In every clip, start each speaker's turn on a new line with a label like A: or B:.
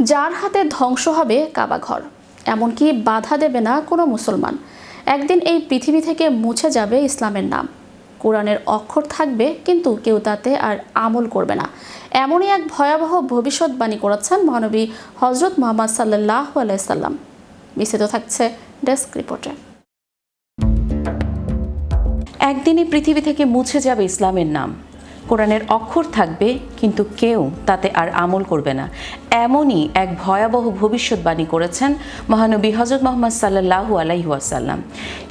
A: যার হাতে ধ্বংস হবে কাবাঘর এমনকি বাধা দেবে না কোনো মুসলমান। একদিন এই পৃথিবী থেকে মুছে যাবে ইসলামের নাম। কোরআনের অক্ষর থাকবে, কিন্তু কেউ তাতে আর আমল করবে না। এমনই এক ভয়াবহ ভবিষ্যৎবাণী করেছেন মহানবী হজরত মোহাম্মদ সাল্লাহ আলাইসাল্লাম বিস্তৃত থাকছে ডেস্ক রিপোর্টে।
B: একদিনই পৃথিবী থেকে মুছে যাবে ইসলামের নাম। কোরআনের অক্ষর থাকবে, কিন্তু কেউ তাতে আর আমল করবে না। এমনই এক ভয়াবহ ভবিষ্যৎবাণী করেছেন মহানবী হজরত মোহাম্মদ সাল্লাহু আলাইহাসাল্লাম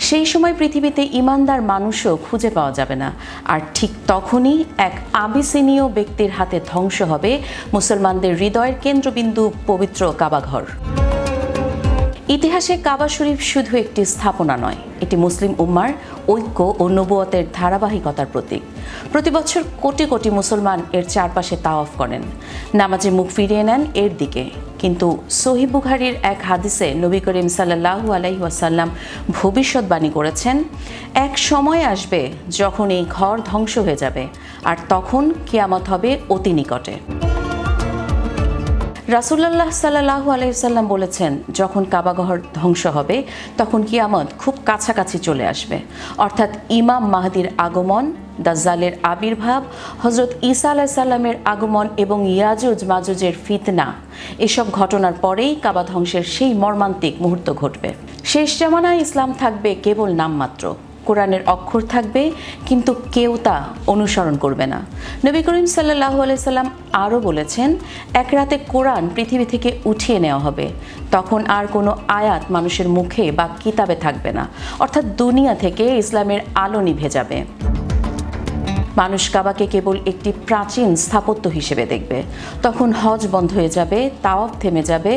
B: সেই সময় পৃথিবীতে ইমানদার মানুষও খুঁজে পাওয়া যাবে না। আর ঠিক তখনই এক আবিসিনীয় ব্যক্তির হাতে ধ্বংস হবে মুসলমানদের হৃদয়ের কেন্দ্রবিন্দু পবিত্র কাবাঘর। ইতিহাসে কাবা শরীফ শুধু একটি স্থাপনা নয়, এটি মুসলিম উম্মার ঐক্য ও নবুয়তের ধারাবাহিকতার প্রতীক। প্রতি বছর কোটি কোটি মুসলমান এর চারপাশে তাওয়াফ করেন। নামাজে মুখ ফিরিয়ে নেন এর দিকে। কিন্তু সহি বুখারির এক হাদিসে নবী করিম সাল্লাহু আলাইহি ওয়াসাল্লাম ভবিষ্যৎবাণী করেছেন, এক সময় আসবে যখন এই ঘর ধ্বংস হয়ে যাবে, আর তখন কিয়ামত হবে অতি নিকটে। রাসুল্লাহ সাল্লাহু আলাইসাল্লাম বলেছেন, যখন কাবাগহর ধ্বংস হবে, তখন কিয়ামত খুব কাছাকাছি চলে আসবে। অর্থাৎ ইমাম মাহাদির আগমন, দাজ্জালের আবির্ভাব হজরত ঈসা আলাইসাল্লামের আগমন এবং ইয়াজুজ মাজুজের ফিতনা, এসব ঘটনার পরেই কাবা ধ্বংসের সেই মর্মান্তিক মুহূর্ত ঘটবে। শেষ জামানায় ইসলাম থাকবে কেবল নামমাত্র। কোরআনের অক্ষর থাকবে, কিন্তু কেউ তা অনুসরণ করবে না। নবী করিম সাল্লাহ আলাইসাল্লাম আরও বলেছেন, এক রাতে কোরআন পৃথিবী থেকে উঠিয়ে নেওয়া হবে। তখন আর কোনো আয়াত মানুষের মুখে বা কিতাবে থাকবে না। অর্থাৎ দুনিয়া থেকে ইসলামের আলো নিভে যাবে। মানুষ কাবাকে কেবল একটি প্রাচীন স্থাপত্য হিসেবে দেখবে। তখন হজ বন্ধ হয়ে যাবে, তাওয়াফ থেমে যাবে,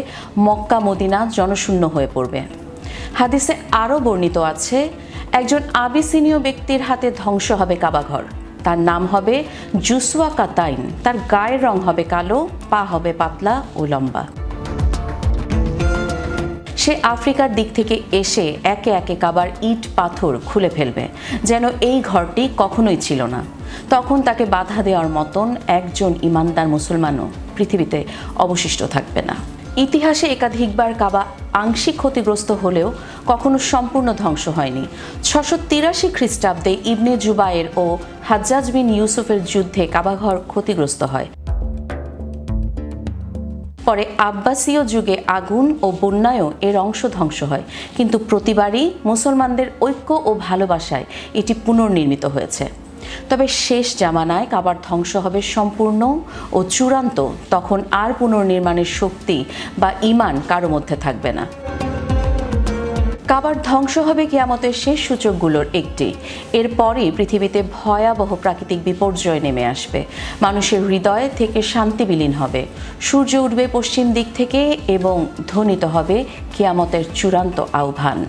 B: মক্কা, মদিনা জনশূন্য হয়ে পড়বে। হাদিসে আরও বর্ণিত আছে একজন আবিসিনীয় ব্যক্তির হাতে ধ্বংস হবে কাবাঘর। তার নাম হবে জুসুয়া কাতাইন। তার গায়ের রং হবে কালো, পা হবে পাতলা ও লম্বা। সে আফ্রিকার দিক থেকে এসে একে একে কাবার ইট পাথর খুলে ফেলবে, যেন এই ঘরটি কখনোই ছিল না। তখন তাকে বাধা দেওয়ার মতন একজন ইমানদার মুসলমানও পৃথিবীতে অবশিষ্ট থাকবে না। ইতিহাসে একাধিকবার কাবা আংশিক ক্ষতিগ্রস্ত হলেও কখনো সম্পূর্ণ ধ্বংস হয়নি। ছশো তিরাশি খ্রিস্টাব্দে ইবনে জুবায়ের ও হাজ্জাজ বিন ইউসুফের যুদ্ধে কাবাঘর ক্ষতিগ্রস্ত হয়। পরে আব্বাসীয় যুগে আগুন ও বন্যায়ও এর অংশ ধ্বংস হয়। কিন্তু প্রতিবারই মুসলমানদের ঐক্য ও ভালোবাসায় এটি পুনর্নির্মিত হয়েছে। তবে শেষ জামানায় কাবার ধ্বংস হবে সম্পূর্ণ ও চূড়ান্ত। তখন আর পুনর্নির্মাণের শক্তি বা ইমান কারও মধ্যে থাকবে না। কাবার ধ্বংস হবে কিয়ামতের শেষ সূচকগুলোর একটি। এরপরই পৃথিবীতে ভয়াবহ প্রাকৃতিক বিপর্যয় নেমে আসবে। মানুষের হৃদয় থেকে শান্তি বিলীন হবে। সূর্য উঠবে পশ্চিম দিক থেকে এবং ধ্বনিত হবে কিয়ামতের চূড়ান্ত আহ্বান।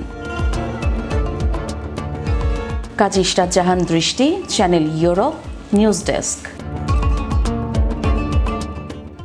B: কাজী ইশরাত জাহান দৃষ্টি চ্যানেল ইউরোপ নিউজ ডেস্ক।